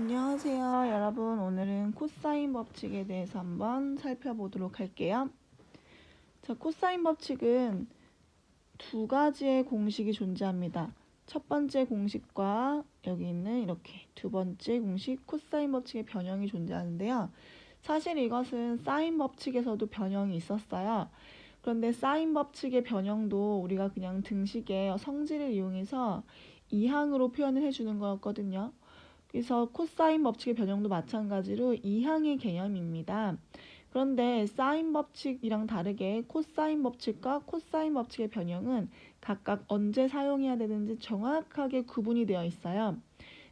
안녕하세요 여러분. 오늘은 코사인 법칙에 대해서 한번 살펴보도록 할게요. 자 코사인 법칙은 두 가지의 공식이 존재합니다. 첫 번째 공식과 여기 있는 이렇게 두 번째 공식 코사인 법칙의 변형이 존재하는데요. 사실 이것은 사인 법칙에서도 변형이 있었어요. 그런데 사인 법칙의 변형도 우리가 그냥 등식의 성질을 이용해서 이항으로 표현을 해주는 거였거든요 그래서 코사인 법칙의 변형도 마찬가지로 이항의 개념입니다. 그런데 사인 법칙이랑 다르게 코사인 법칙과 코사인 법칙의 변형은 각각 언제 사용해야 되는지 정확하게 구분이 되어 있어요.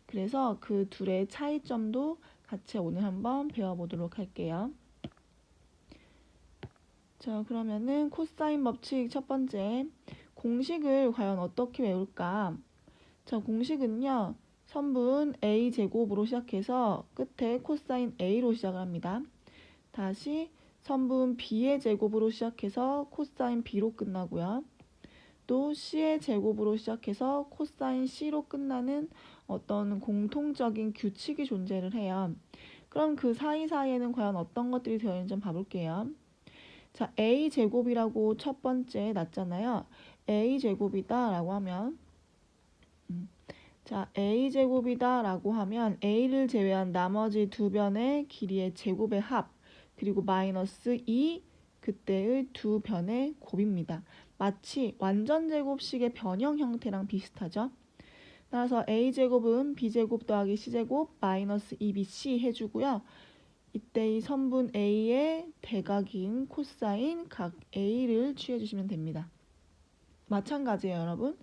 그래서 그 둘의 차이점도 같이 오늘 한번 배워보도록 할게요. 자, 그러면은 코사인 법칙 첫 번째 공식을 과연 어떻게 외울까? 자, 공식은요. 선분 a 제곱으로 시작해서 끝에 코사인 a로 시작을 합니다. 다시 선분 b의 제곱으로 시작해서 코사인 b로 끝나고요. 또 c의 제곱으로 시작해서 코사인 c로 끝나는 어떤 공통적인 규칙이 존재를 해요. 그럼 그 사이사이에는 과연 어떤 것들이 되어 있는지 봐볼게요. 자, a 제곱이라고 첫 번째 났잖아요. a 제곱이다 라고 하면 음, 자, a제곱이다 라고 하면 a를 제외한 나머지 두 변의 길이의 제곱의 합 그리고 마이너스 2 그때의 두 변의 곱입니다. 마치 완전 제곱식의 변형 형태랑 비슷하죠. 따라서 a제곱은 b제곱 더하기 c제곱 마이너스 2bc 해주고요. 이때 이 선분 a의 대각인 코사인 각 a를 취해주시면 됩니다. 마찬가지예요 여러분.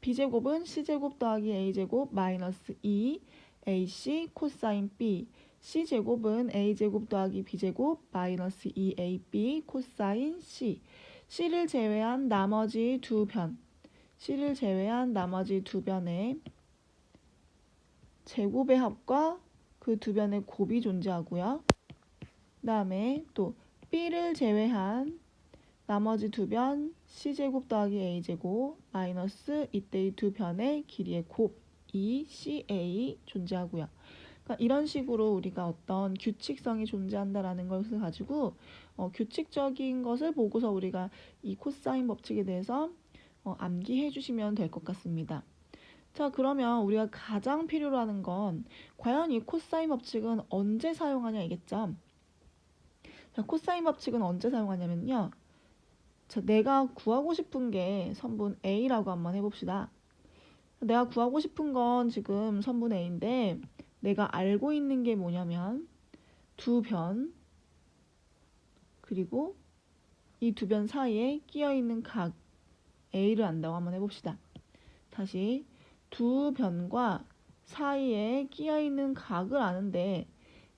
B제곱은 c제곱 더하기 a제곱 마이너스 2 ac 코사인 b. C제곱은 a제곱 더하기 b제곱 마이너스 2ab 코사인 c. C를 제외한 나머지 두 변 c를 제외한 나머지 두 변의 제곱의 합과 그 두 변의 곱이 존재하고요. 그 다음에 또 b를 제외한 나머지 두 변 c제곱 더하기 a제곱 마이너스 이때의 두 변의 길이의 곱 2ca 존재하고요. 그러니까 이런 식으로 우리가 어떤 규칙성이 존재한다라는 것을 가지고 어, 규칙적인 것을 보고서 우리가 이 코사인 법칙에 대해서 어, 암기해 주시면 될 것 같습니다. 자 그러면 우리가 가장 필요로 하는 건 과연 이 코사인 법칙은 언제 사용하냐이겠죠. 자 코사인 법칙은 언제 사용하냐면요. 자, 내가 구하고 싶은 게 선분 A라고 한번 해봅시다. 내가 구하고 싶은 건 지금 선분 A인데 내가 알고 있는 게 뭐냐면 두 변 그리고 이 두 변 사이에 끼어 있는 각 A를 안다고 한번 해봅시다. 다시 두 변과 사이에 끼어 있는 각을 아는데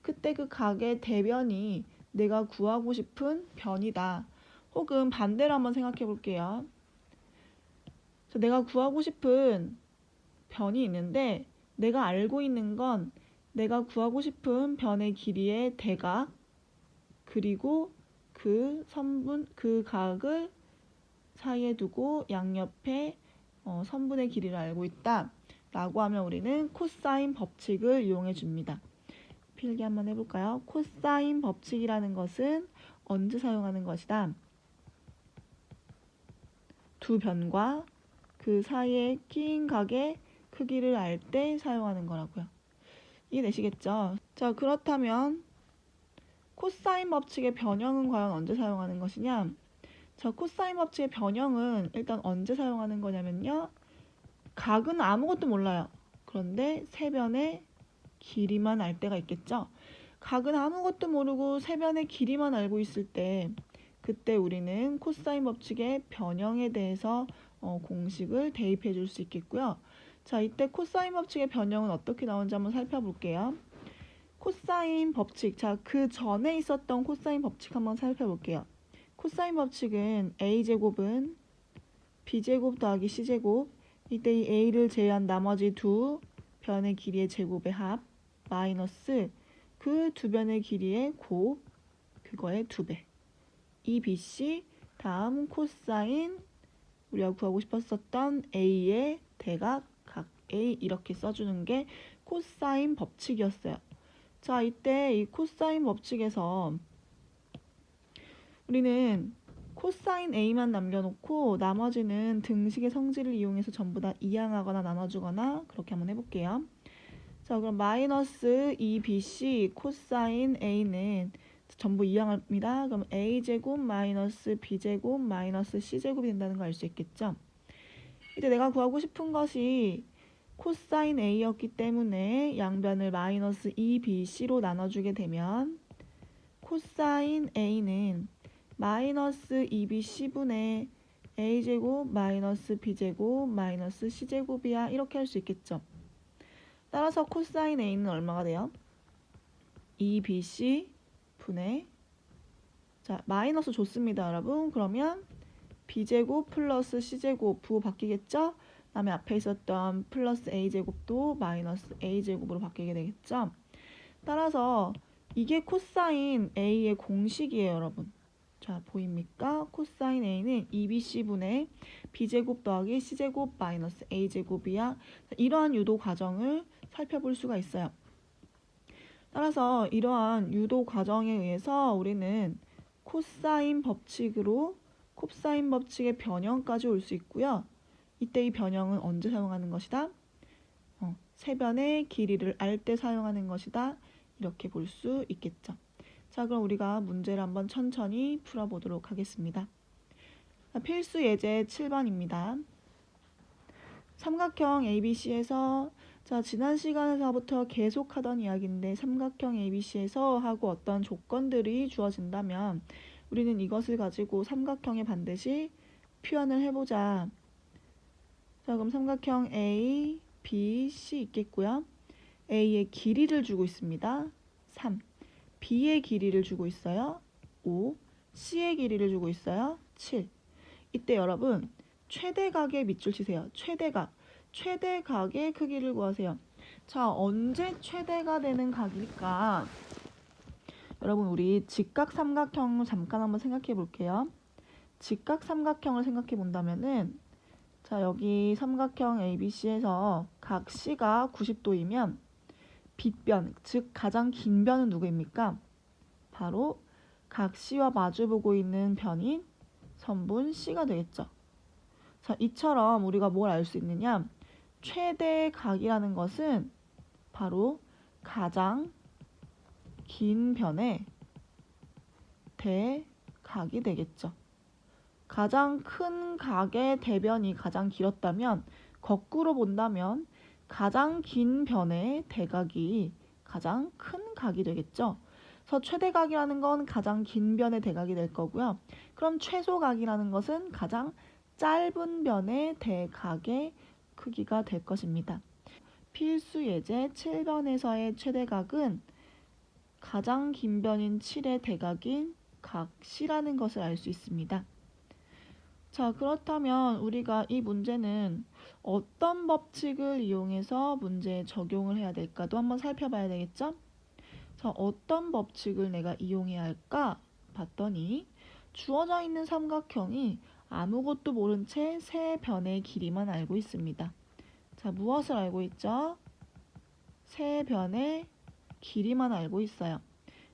그때 그 각의 대변이 내가 구하고 싶은 변이다. 혹은 반대로 한번 생각해 볼게요. 내가 구하고 싶은 변이 있는데 내가 알고 있는 건 내가 구하고 싶은 변의 길이의 대각 그리고 그 선분 그 각을 사이에 두고 양옆에 어, 선분의 길이를 알고 있다 라고 하면 우리는 코사인 법칙을 이용해 줍니다. 필기 한번 해볼까요? 코사인 법칙이라는 것은 언제 사용하는 것이다? 두 변과 그 사이에 끼인 각의 크기를 알 때 사용하는 거라고요. 이해되시겠죠? 자, 그렇다면 코사인 법칙의 변형은 과연 언제 사용하는 것이냐? 자, 코사인 법칙의 변형은 일단 언제 사용하는 거냐면요. 각은 아무것도 몰라요. 그런데 세변의 길이만 알 때가 있겠죠? 각은 아무것도 모르고 세변의 길이만 알고 있을 때 그때 우리는 코사인 법칙의 변형에 대해서 어, 공식을 대입해 줄 수 있겠고요. 자, 이때 코사인 법칙의 변형은 어떻게 나오는지 한번 살펴볼게요. 코사인 법칙, 자, 그 전에 있었던 코사인 법칙 한번 살펴볼게요. 코사인 법칙은 a제곱은 b제곱 더하기 c제곱 이때 이 a를 제외한 나머지 두 변의 길이의 제곱의 합 마이너스 그 두 변의 길이의 곱 그거의 두 배. EBC 다음 코사인 우리가 구하고 싶었었던 A의 대각 각 A 이렇게 써주는 게 코사인 법칙이었어요. 자, 이때 이 코사인 법칙에서 우리는 코사인 A만 남겨놓고 나머지는 등식의 성질을 이용해서 전부 다 이항하거나 나눠주거나 그렇게 한번 해볼게요. 자, 그럼 마이너스 2bc 코사인 A는 전부 이항합니다. 그럼 a제곱 마이너스 b제곱 마이너스 c제곱이 된다는 걸 알 수 있겠죠? 이제 내가 구하고 싶은 것이 코사인 a였기 때문에 양변을 마이너스 2bc로 나눠주게 되면 코사인 a는 마이너스 2bc분의 a제곱 마이너스 b제곱 마이너스 c제곱이야 이렇게 할 수 있겠죠? 따라서 코사인 a는 얼마가 돼요? 2bc 분의 자 마이너스 좋습니다 여러분 그러면 b제곱 플러스 c제곱 부호 바뀌겠죠? 다음에 앞에 있었던 플러스 a제곱도 마이너스 a제곱으로 바뀌게 되겠죠? 따라서 이게 코사인 a의 공식이에요 여러분 자 보입니까? 코사인 a는 2bc분의 b제곱 더하기 c제곱 마이너스 a제곱이야 이러한 유도 과정을 살펴볼 수가 있어요 따라서 이러한 유도 과정에 의해서 우리는 코사인 법칙으로 콥사인 법칙의 변형까지 올 수 있고요. 이때 이 변형은 언제 사용하는 것이다? 어, 세변의 길이를 알 때 사용하는 것이다. 이렇게 볼 수 있겠죠. 자, 그럼 우리가 문제를 한번 천천히 풀어보도록 하겠습니다. 자, 필수 예제 7번입니다. 삼각형 ABC에서 자, 지난 시간에서부터 계속하던 이야기인데 삼각형 ABC에서 하고 어떤 조건들이 주어진다면 우리는 이것을 가지고 삼각형에 반드시 표현을 해보자. 자, 그럼 삼각형 A, B, C 있겠고요. A의 길이를 주고 있습니다. 3. B의 길이를 주고 있어요. 5. C의 길이를 주고 있어요. 7. 이때 여러분 최대각의 밑줄 치세요. 최대각. 최대 각의 크기를 구하세요. 자, 언제 최대가 되는 각일까? 여러분, 우리 직각 삼각형 잠깐 한번 생각해 볼게요. 직각 삼각형을 생각해 본다면은 자, 여기 삼각형 ABC에서 각 C가 90도이면 빗변, 즉 가장 긴 변은 누구입니까? 바로 각 C와 마주보고 있는 변인 선분 C가 되겠죠. 자, 이처럼 우리가 뭘 알 수 있느냐? 최대 각이라는 것은 바로 가장 긴 변의 대각이 되겠죠. 가장 큰 각의 대변이 가장 길었다면 거꾸로 본다면 가장 긴 변의 대각이 가장 큰 각이 되겠죠. 그래서 최대각이라는 건 가장 긴 변의 대각이 될 거고요. 그럼 최소각이라는 것은 가장 짧은 변의 대각의 크기가 될 것입니다. 필수 예제 7번에서의 최대각은 가장 긴 변인 7의 대각인 각 C라는 것을 알 수 있습니다. 자, 그렇다면 우리가 이 문제는 어떤 법칙을 이용해서 문제에 적용을 해야 될까도 한번 살펴봐야 되겠죠? 자, 어떤 법칙을 내가 이용해야 할까 봤더니 주어져 있는 삼각형이 아무것도 모른 채 세 변의 길이만 알고 있습니다. 자, 무엇을 알고 있죠? 세 변의 길이만 알고 있어요.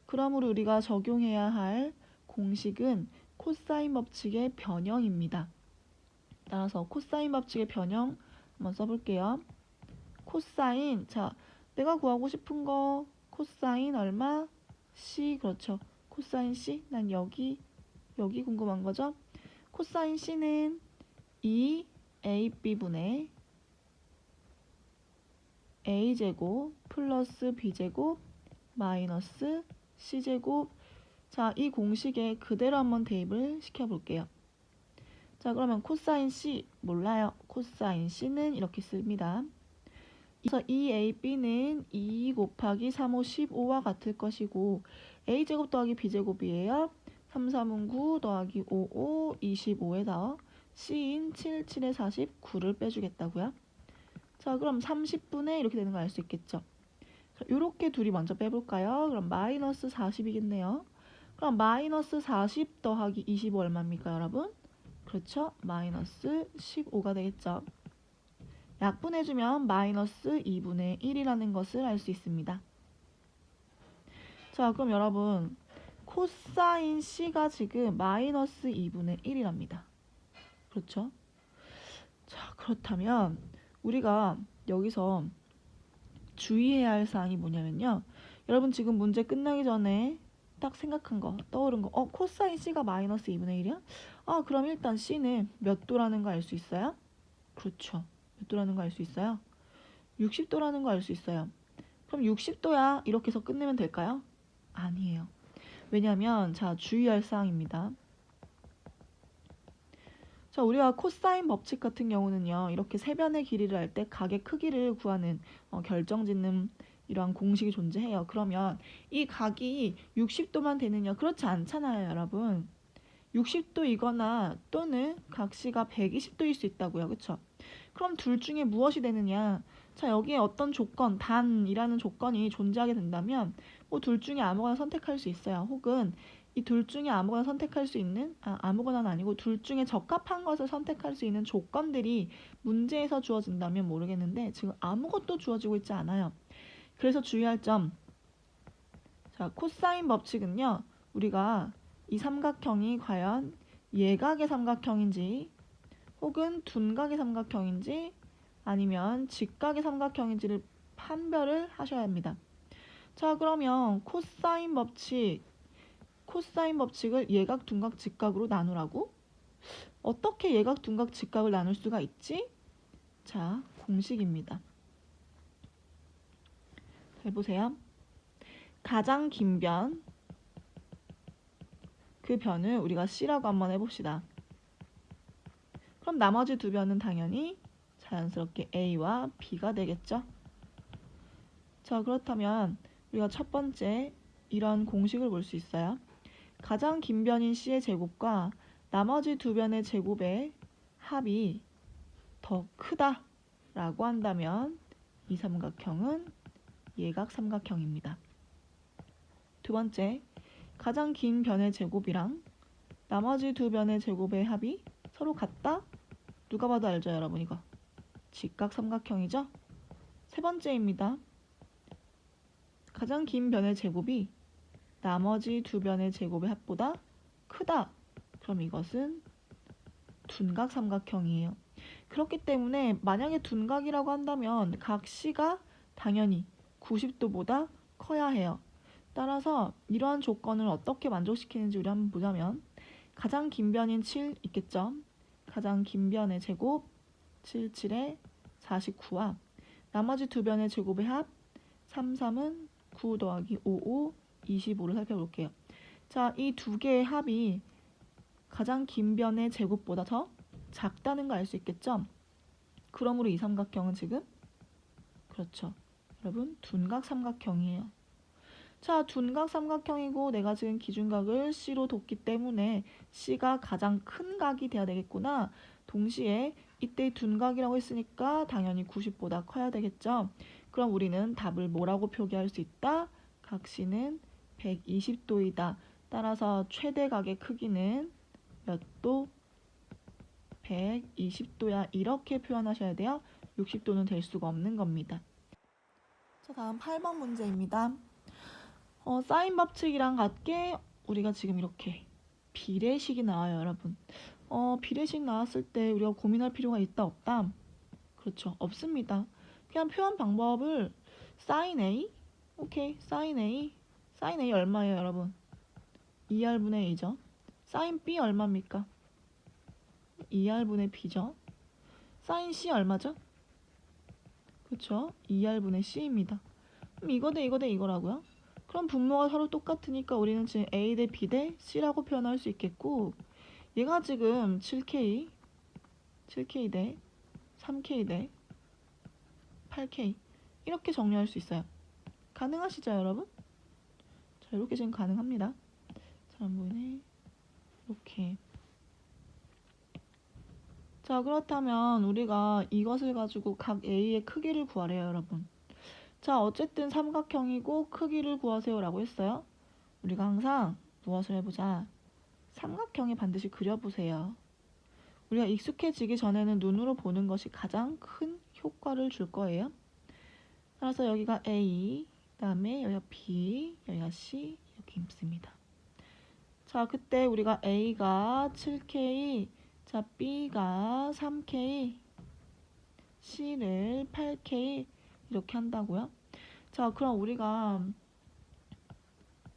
그러므로 우리가 적용해야 할 공식은 코사인 법칙의 변형입니다. 따라서 코사인 법칙의 변형 한번 써볼게요. 코사인, 자, 내가 구하고 싶은 거 코사인 얼마? C, 그렇죠. 코사인 C, 난 여기, 여기 궁금한 거죠? 코사인 C는 2AB분의 A제곱 플러스 B제곱 마이너스 C제곱 자, 이 공식에 그대로 한번 대입을 시켜볼게요. 자, 그러면 코사인 C 몰라요. 코사인 C는 이렇게 씁니다. 그래서 2AB는 2 곱하기 3, 5, 15와 같을 것이고 A제곱 더하기 B제곱이에요. 3, 3은 9 더하기 5, 5, 25에다 C인 7, 7에 40, 9를 빼주겠다고요. 자, 그럼 30분의 이렇게 되는 거 알 수 있겠죠. 이렇게 둘이 먼저 빼볼까요? 그럼 마이너스 40이겠네요. 그럼 마이너스 40 더하기 25 얼마입니까, 여러분? 그렇죠? 마이너스 15가 되겠죠. 약분해주면 마이너스 2분의 1이라는 것을 알 수 있습니다. 자, 그럼 여러분 코사인 C가 지금 마이너스 2분의 1이랍니다. 그렇죠? 자, 그렇다면 우리가 여기서 주의해야 할 사항이 뭐냐면요. 여러분 지금 문제 끝나기 전에 딱 생각한 거, 떠오른 거. 어, 코사인 C가 마이너스 2분의 1이야? 아, 그럼 일단 C는 몇 도라는 거 알 수 있어요? 그렇죠. 몇 도라는 거 알 수 있어요? 60도라는 거 알 수 있어요. 그럼 60도야 이렇게 해서 끝내면 될까요? 아니에요. 왜냐하면 자 주의할 사항입니다. 자 우리가 코사인 법칙 같은 경우는요 이렇게 세변의 길이를 할 때 각의 크기를 구하는 어, 결정짓는 이러한 공식이 존재해요. 그러면 이 각이 60도만 되느냐 그렇지 않잖아요, 여러분. 60도이거나 또는 각시가 120도일 수 있다고요. 그렇죠? 그럼 둘 중에 무엇이 되느냐? 자, 여기에 어떤 조건, 단이라는 조건이 존재하게 된다면 뭐 둘 중에 아무거나 선택할 수 있어요. 혹은 이 둘 중에 아무거나 선택할 수 있는 아, 아무거나는 아니고 둘 중에 적합한 것을 선택할 수 있는 조건들이 문제에서 주어진다면 모르겠는데 지금 아무것도 주어지고 있지 않아요. 그래서 주의할 점. 자, 코사인 법칙은요. 우리가 이 삼각형이 과연 예각의 삼각형인지 혹은 둔각의 삼각형인지 아니면 직각의 삼각형인지를 판별을 하셔야 합니다. 자, 그러면 코사인 법칙, 코사인 법칙을 예각, 둔각, 직각으로 나누라고? 어떻게 예각, 둔각, 직각을 나눌 수가 있지? 자, 공식입니다. 잘 보세요. 가장 긴 변, 그 변을 우리가 C라고 한번 해봅시다. 그럼 나머지 두 변은 당연히 자연스럽게 A와 B가 되겠죠? 자, 그렇다면 우리가 첫 번째 이런 공식을 볼 수 있어요. 가장 긴 변인 C의 제곱과 나머지 두 변의 제곱의 합이 더 크다 라고 한다면 이 삼각형은 예각 삼각형입니다. 두 번째, 가장 긴 변의 제곱이랑 나머지 두 변의 제곱의 합이 서로 같다? 누가 봐도 알죠, 여러분 이거. 직각 삼각형이죠? 세 번째입니다. 가장 긴 변의 제곱이 나머지 두 변의 제곱의 합보다 크다. 그럼 이것은 둔각 삼각형이에요. 그렇기 때문에 만약에 둔각이라고 한다면 각 C가 당연히 90도보다 커야 해요. 따라서 이러한 조건을 어떻게 만족시키는지 우리 한번 보자면 가장 긴 변인 7 있겠죠? 가장 긴 변의 제곱 7, 7에 49와 나머지 두 변의 제곱의 합 3, 3은 9 더하기 5, 5, 25를 살펴볼게요. 자, 이 두 개의 합이 가장 긴 변의 제곱보다 더 작다는 거 알 수 있겠죠? 그러므로 이 삼각형은 지금 그렇죠. 여러분 둔각 삼각형이에요. 자, 둔각 삼각형이고 내가 지금 기준각을 C로 뒀기 때문에 C가 가장 큰 각이 돼야 되겠구나. 동시에 이때 둔각이라고 했으니까 당연히 90보다 커야 되겠죠. 그럼 우리는 답을 뭐라고 표기할 수 있다? 각 C는 120도이다. 따라서 최대 각의 크기는 몇 도? 120도야. 이렇게 표현하셔야 돼요. 60도는 될 수가 없는 겁니다. 자, 다음 8번 문제입니다. 어, 사인 법칙이랑 같게 우리가 지금 이렇게 비례식이 나와요, 여러분. 어, 비례식 나왔을 때 우리가 고민할 필요가 있다, 없다? 그렇죠. 없습니다. 그냥 표현 방법을 사인 A, 오케이, 사인 A, 사인 A 얼마예요, 여러분? 2R분의 A죠. 사인 B 얼마입니까? 2R분의 B죠. 사인 C 얼마죠? 그쵸? 2R분의 C입니다. 그럼 이거 대 이거 대 이거라고요? 그럼 분모가 서로 똑같으니까 우리는 지금 A 대 B 대 C라고 표현할 수 있겠고 얘가 지금 7K, 7K 대 3K 대 8K 이렇게 정리할 수 있어요. 가능하시죠, 여러분? 자, 이렇게 지금 가능합니다. 잘 안 보이네. 이렇게. 자, 그렇다면 우리가 이것을 가지고 각 A의 크기를 구하래요, 여러분. 자, 어쨌든 삼각형이고 크기를 구하세요 라고 했어요. 우리가 항상 무엇을 해보자. 삼각형에 반드시 그려보세요. 우리가 익숙해지기 전에는 눈으로 보는 것이 가장 큰 효과를 줄 거예요. 따라서 여기가 A, 그 다음에 여기가 B, 여기가 C 이렇게 있습니다. 자, 그때 우리가 A가 7K, 자 B가 3K, C를 8K 이렇게 한다고요. 자, 그럼 우리가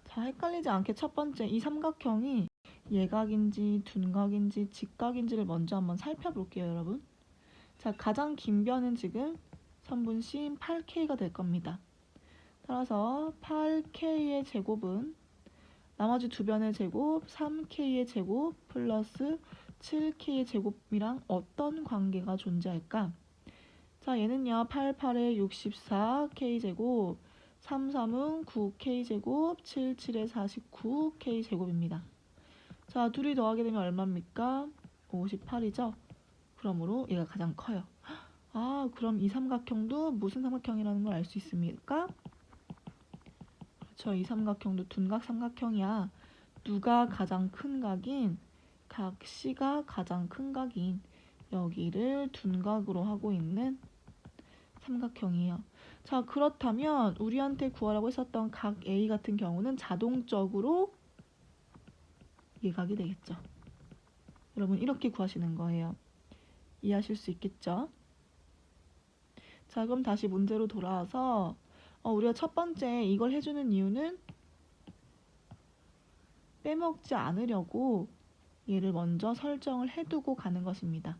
자, 헷갈리지 않게 첫 번째 이 삼각형이 예각인지 둔각인지 직각인지를 먼저 한번 살펴볼게요, 여러분. 자, 가장 긴 변은 지금 선분심 8K가 될 겁니다. 따라서 8K의 제곱은 나머지 두 변의 제곱 3K의 제곱 플러스 7K의 제곱이랑 어떤 관계가 존재할까? 자, 얘는요. 8, 8에 64K 제곱, 3, 3은 9K 제곱, 7, 7에 49K 제곱입니다. 자, 둘이 더하게 되면 얼마입니까? 58이죠? 그러므로 얘가 가장 커요. 아, 그럼 이 삼각형도 무슨 삼각형이라는 걸 알 수 있습니까? 그렇죠. 이 삼각형도 둔각 삼각형이야. 누가 가장 큰 각인? 각 C가 가장 큰 각인 여기를 둔각으로 하고 있는 삼각형이에요. 자, 그렇다면 우리한테 구하라고 했었던 각 A 같은 경우는 자동적으로 예각이 되겠죠. 여러분 이렇게 구하시는 거예요. 이해하실 수 있겠죠? 자, 그럼 다시 문제로 돌아와서 어, 우리가 첫 번째 이걸 해주는 이유는 빼먹지 않으려고 얘를 먼저 설정을 해두고 가는 것입니다.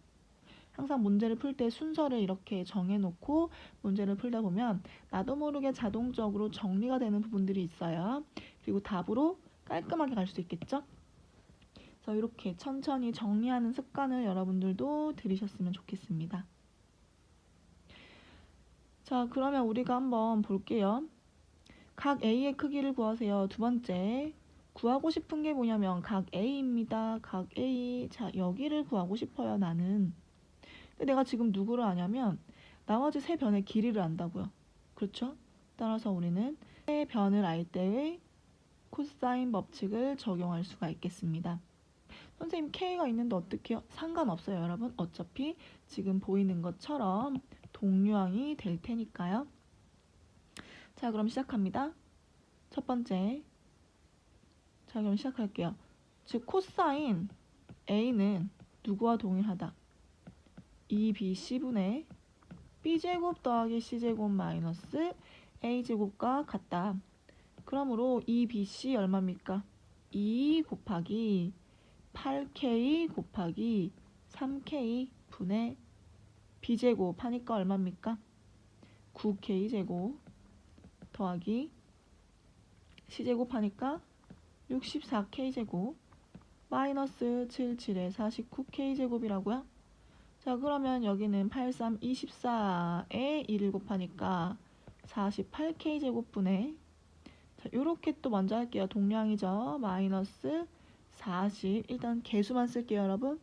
항상 문제를 풀 때 순서를 이렇게 정해놓고 문제를 풀다 보면 나도 모르게 자동적으로 정리가 되는 부분들이 있어요. 그리고 답으로 깔끔하게 갈 수 있겠죠? 그래서 이렇게 천천히 정리하는 습관을 여러분들도 들이셨으면 좋겠습니다. 자, 그러면 우리가 한번 볼게요. 각 A의 크기를 구하세요. 두 번째, 구하고 싶은 게 뭐냐면 각 A입니다. 각 A. 자, 여기를 구하고 싶어요, 나는. 근데 내가 지금 누구를 아냐면 나머지 세 변의 길이를 안다고요. 그렇죠? 따라서 우리는 세 변을 알 때의 코사인 법칙을 적용할 수가 있겠습니다. 선생님 K가 있는데 어떻게 해요? 상관없어요, 여러분. 어차피 지금 보이는 것처럼 동류항이 될 테니까요. 자, 그럼 시작합니다. 첫 번째. 자, 그럼 시작할게요. 즉, 코사인 A는 누구와 동일하다? 2BC분의 B제곱 더하기 C제곱 마이너스 A제곱과 같다. 그러므로 2BC 얼마입니까? 2 곱하기 8K 곱하기 3K 분의 B제곱 하니까 얼마입니까? 9K제곱 더하기 C제곱 하니까 64K제곱 마이너스 77에 49K제곱이라고요? 자 그러면 여기는 83, 24에 1을 곱하니까 48K제곱분의 자 요렇게 또 먼저 할게요. 동량이죠. 마이너스 40 일단 개수만 쓸게요 여러분.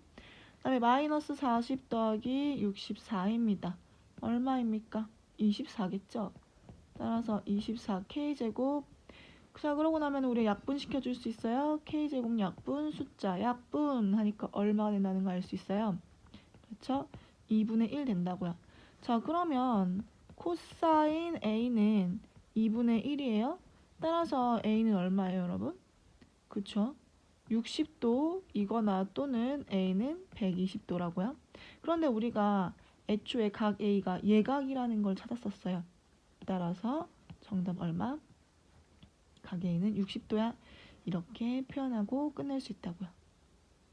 그 다음에 마이너스 40 더하기 64입니다. 얼마입니까? 24겠죠? 따라서 24K제곱 자 그러고 나면 우리 약분시켜 줄 수 있어요. K제곱 약분 숫자 약분 하니까 얼마가 된다는 거 알 수 있어요. 그렇죠? 2분의 1 된다고요. 자 그러면 코사인 A는 2분의 1이에요. 따라서 A는 얼마예요 여러분? 그쵸? 60도 이거나 또는 A는 120도라고요. 그런데 우리가 애초에 각 A가 예각이라는 걸 찾았었어요. 따라서 정답 얼마? 각 A는 60도야. 이렇게 표현하고 끝낼 수 있다고요.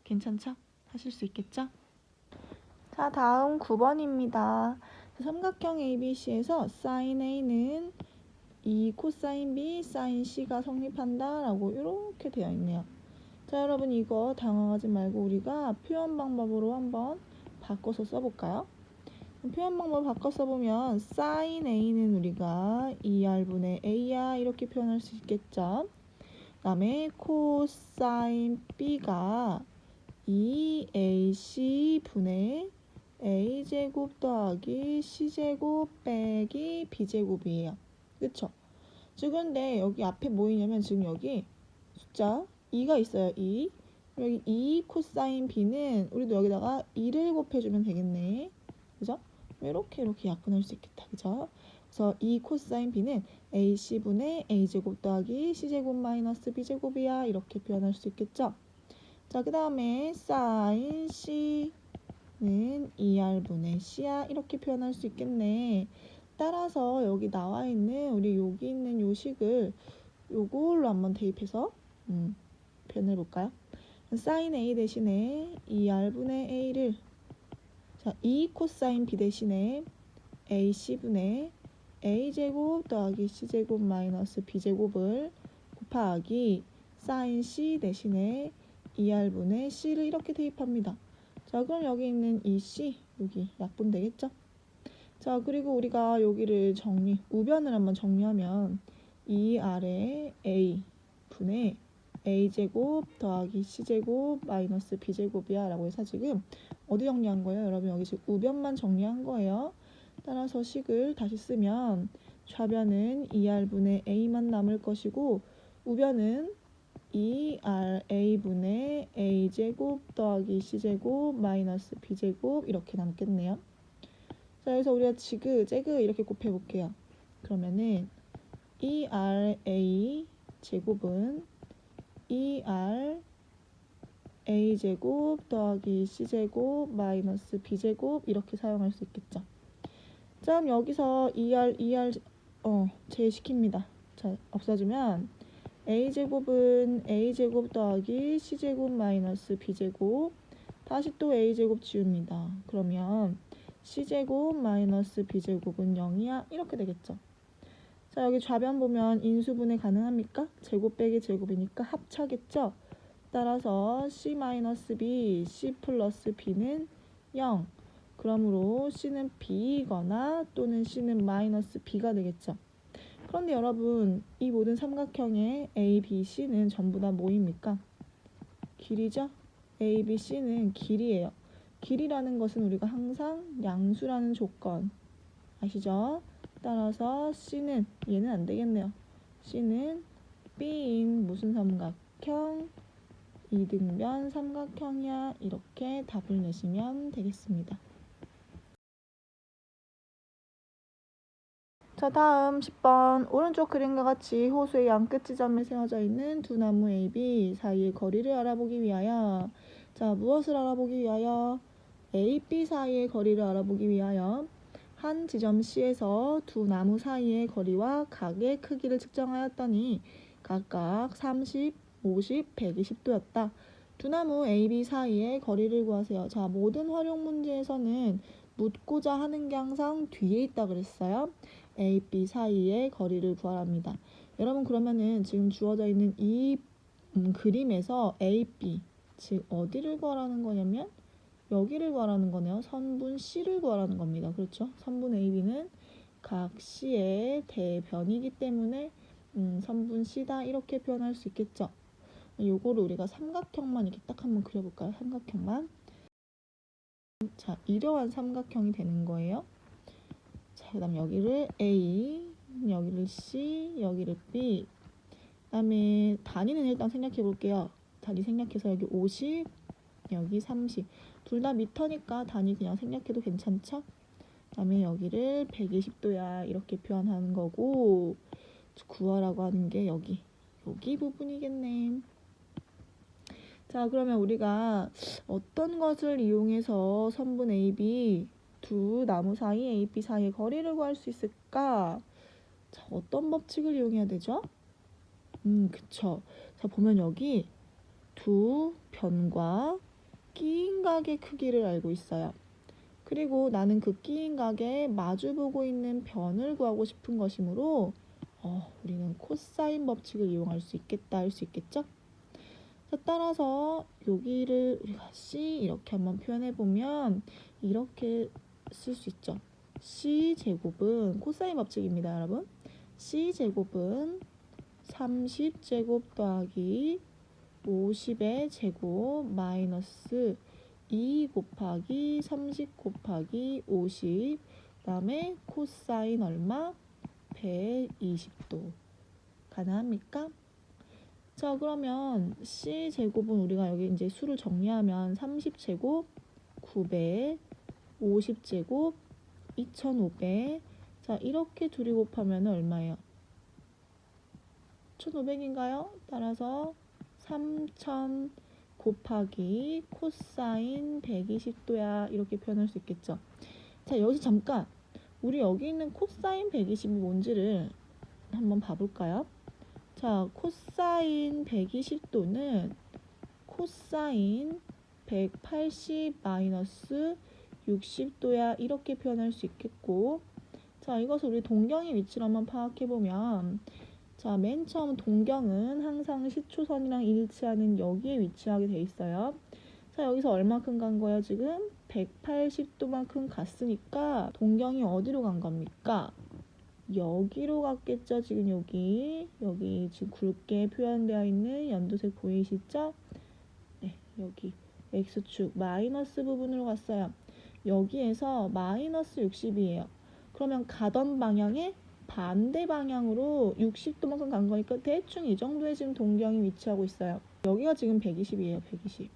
괜찮죠? 하실 수 있겠죠? 자, 다음 9번입니다. 삼각형 ABC에서 sin A는 2 코사인 B, 사인 C가 성립한다 라고 이렇게 되어 있네요. 자, 여러분 이거 당황하지 말고 우리가 표현 방법으로 한번 바꿔서 써볼까요? 표현 방법 바꿔 써보면 sin A는 우리가 2R분의 A야 이렇게 표현할 수 있겠죠. 그 다음에 코사인 B가 2AC 분의 A제곱 더하기 C제곱 빼기 B제곱이에요. 그쵸? 지금 근데 여기 앞에 뭐있냐면 지금 여기 숫자 2가 있어요. 2. 여기 2 코사인 B는 우리도 여기다가 2를 곱해주면 되겠네. 그죠? 이렇게 이렇게 약분할 수 있겠다. 그죠? 그래서 이 코사인 b는 ac분의 a제곱 더하기 c제곱 마이너스 b제곱이야. 이렇게 표현할 수 있겠죠? 자, 그 다음에 사인 c는 2r분의 c야. 이렇게 표현할 수 있겠네. 따라서 여기 나와 있는 우리 여기 있는 요식을 요걸로 한번 대입해서 음, 표현해 볼까요? 사인 a 대신에 2r분의 a를 자, 2 코사인 b 대신에 ac분의 a제곱 더하기 c제곱 마이너스 b제곱을 곱하기 사인 c 대신에 2r분의 c를 이렇게 대입합니다. 자, 그럼 여기 있는 이 c 여기 약분 되겠죠? 자, 그리고 우리가 여기를 정리, 우변을 한번 정리하면 2r의 a 분의 a제곱 더하기 c제곱 마이너스 b제곱이야 라고 해서 지금 어디 정리한 거예요? 여러분 여기 지금 우변만 정리한 거예요. 따라서 식을 다시 쓰면 좌변은 2r분의 a만 남을 것이고 우변은 2ra분의 a제곱 더하기 c제곱 마이너스 b제곱 이렇게 남겠네요. 자, 그래서 우리가 지그, 제그 이렇게 곱해볼게요. 그러면은 2ra 제곱은 2r a제곱 더하기 c제곱 마이너스 b제곱 이렇게 사용할 수 있겠죠. 자, 그럼 여기서 2r, 2r 어, 제시킵니다. 자, 없어지면 a제곱은 a제곱 더하기 c제곱 마이너스 b제곱 다시 또 a제곱 지웁니다. 그러면 c제곱 마이너스 b제곱은 0이야 이렇게 되겠죠. 자 여기 좌변 보면 인수분해 가능합니까? 제곱 빼기 제곱이니까 합차겠죠. 따라서 c 마이너스 b, c 플러스 b는 0. 그러므로 c는 b이거나 또는 c는 마이너스 b가 되겠죠. 그런데 여러분 이 모든 삼각형의 a, b, c는 전부 다 뭐입니까? 길이죠? a, b, c는 길이에요. 길이라는 것은 우리가 항상 양수라는 조건 아시죠? 따라서 C는 얘는 안 되겠네요. C는 B인 무슨 삼각형? 이등변 삼각형이야. 이렇게 답을 내시면 되겠습니다. 자, 다음 10번. 오른쪽 그림과 같이 호수의 양끝 지점에 세워져 있는 두 나무 AB 사이의 거리를 알아보기 위하여 자, 무엇을 알아보기 위하여? A, B 사이의 거리를 알아보기 위하여 한 지점 C에서 두 나무 사이의 거리와 각의 크기를 측정하였더니 각각 30, 50, 120도였다. 두 나무 A, B 사이의 거리를 구하세요. 자, 모든 활용 문제에서는 묻고자 하는 게 항상 뒤에 있다 그랬어요. A, B 사이의 거리를 구하랍니다. 여러분 그러면은 지금 주어져 있는 이 음, 그림에서 A, B 즉 어디를 구하라는 거냐면 여기를 구하라는 거네요. 선분 C를 구하라는 겁니다. 그렇죠? 선분 AB는 각 C의 대변이기 때문에 음, 선분 C다 이렇게 표현할 수 있겠죠. 요거를 우리가 삼각형만 이렇게 딱 한번 그려볼까요? 삼각형만. 자, 이러한 삼각형이 되는 거예요. 자, 그 다음 여기를 A, 여기를 C, 여기를 B. 그 다음에 단위는 일단 생략해 볼게요. 단위 생략해서 여기 50, 여기 30. 둘 다 미터니까 단위 그냥 생략해도 괜찮죠? 그 다음에 여기를 120도야 이렇게 표현하는 거고 구하라고 하는 게 여기 여기 부분이겠네. 자 그러면 우리가 어떤 것을 이용해서 선분 AB 두 나무 사이 AB 사이의 거리를 구할 수 있을까? 자 어떤 법칙을 이용해야 되죠? 음 그쵸. 자 보면 여기 두 변과 끼인 각의 크기를 알고 있어요. 그리고 나는 그 끼인 각에 마주보고 있는 변을 구하고 싶은 것이므로 어, 우리는 코사인 법칙을 이용할 수 있겠다 할 수 있겠죠? 자, 따라서 여기를 우리가 C 이렇게 한번 표현해 보면 이렇게 쓸 수 있죠. C 제곱은 코사인 법칙입니다, 여러분. C 제곱은 30 제곱 더하기 50의 제곱 마이너스 2 곱하기 30 곱하기 50 그다음에 코사인 얼마? 120도 가능합니까? 자 그러면 c 제곱은 우리가 여기 이제 수를 정리하면 30 제곱 9배 50 제곱 2,500. 자, 이렇게 둘이 곱하면 얼마예요? 1,500인가요? 따라서 3,000 곱하기 코사인 120도야. 이렇게 표현할 수 있겠죠. 자, 여기서 잠깐 우리 여기 있는 코사인 120이 뭔지를 한번 봐볼까요? 자, 코사인 120도는 코사인 180 마이너스 60도야 이렇게 표현할 수 있겠고 자 이것을 우리 동경의 위치로 한번 파악해 보면 자 맨 처음 동경은 항상 시초선이랑 일치하는 여기에 위치하게 돼 있어요. 자 여기서 얼마큼 간 거예요 지금? 180도만큼 갔으니까 동경이 어디로 간 겁니까? 여기로 갔겠죠 지금 여기. 여기 지금 굵게 표현되어 있는 연두색 보이시죠? 네 여기. X축 마이너스 부분으로 갔어요. 여기에서 마이너스 60이에요. 그러면 가던 방향의 반대 방향으로 60도만큼 간 거니까 대충 이 정도에 지금 동경이 위치하고 있어요. 여기가 지금 120이에요. 120.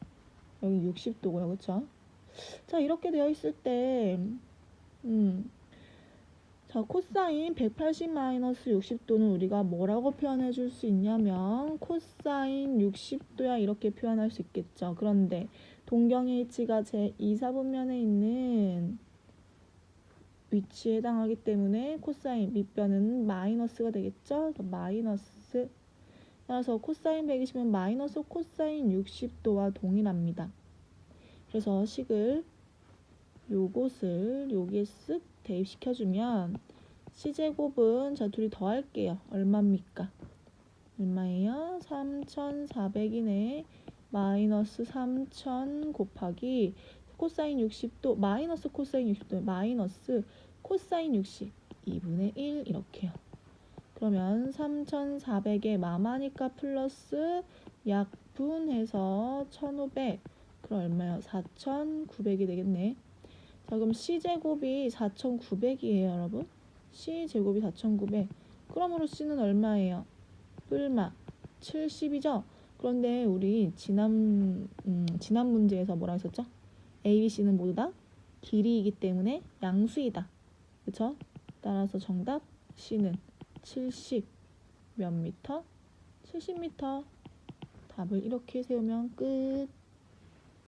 여기 60도고요. 그쵸? 자 이렇게 되어 있을 때 음, 자 코사인 180 마이너스 60도는 우리가 뭐라고 표현해 줄 수 있냐면 코사인 60도야 이렇게 표현할 수 있겠죠. 그런데 동경의 위치가 제 2, 4분면에 있는 위치에 해당하기 때문에 코사인 밑변은 마이너스가 되겠죠. 마이너스 따라서 코사인 120은 마이너스 코사인 60도와 동일합니다. 그래서 식을 요것을 여기에 쓱 대입시켜주면 C제곱은 자 둘이 더할게요. 얼마입니까? 얼마예요? 3,400이네. 마이너스 3,000 곱하기 코사인 60도 마이너스 코사인 60도 마이너스 코사인 60 2분의 1 이렇게요. 그러면 3,400에 마마니까 플러스 약분해서 1,500 그럼 얼마요? 4,900이 되겠네. 자 그럼 C제곱이 4,900이에요 여러분. C제곱이 4,900 그러므로 C는 얼마예요? 뿔마 70이죠? 그런데 우리 지난 음, 지난 문제에서 뭐라 했었죠? A, B, C는 모두 다 길이이기 때문에 양수이다. 그쵸? 따라서 정답 C는 70 몇 미터? 70 미터. 답을 이렇게 세우면 끝.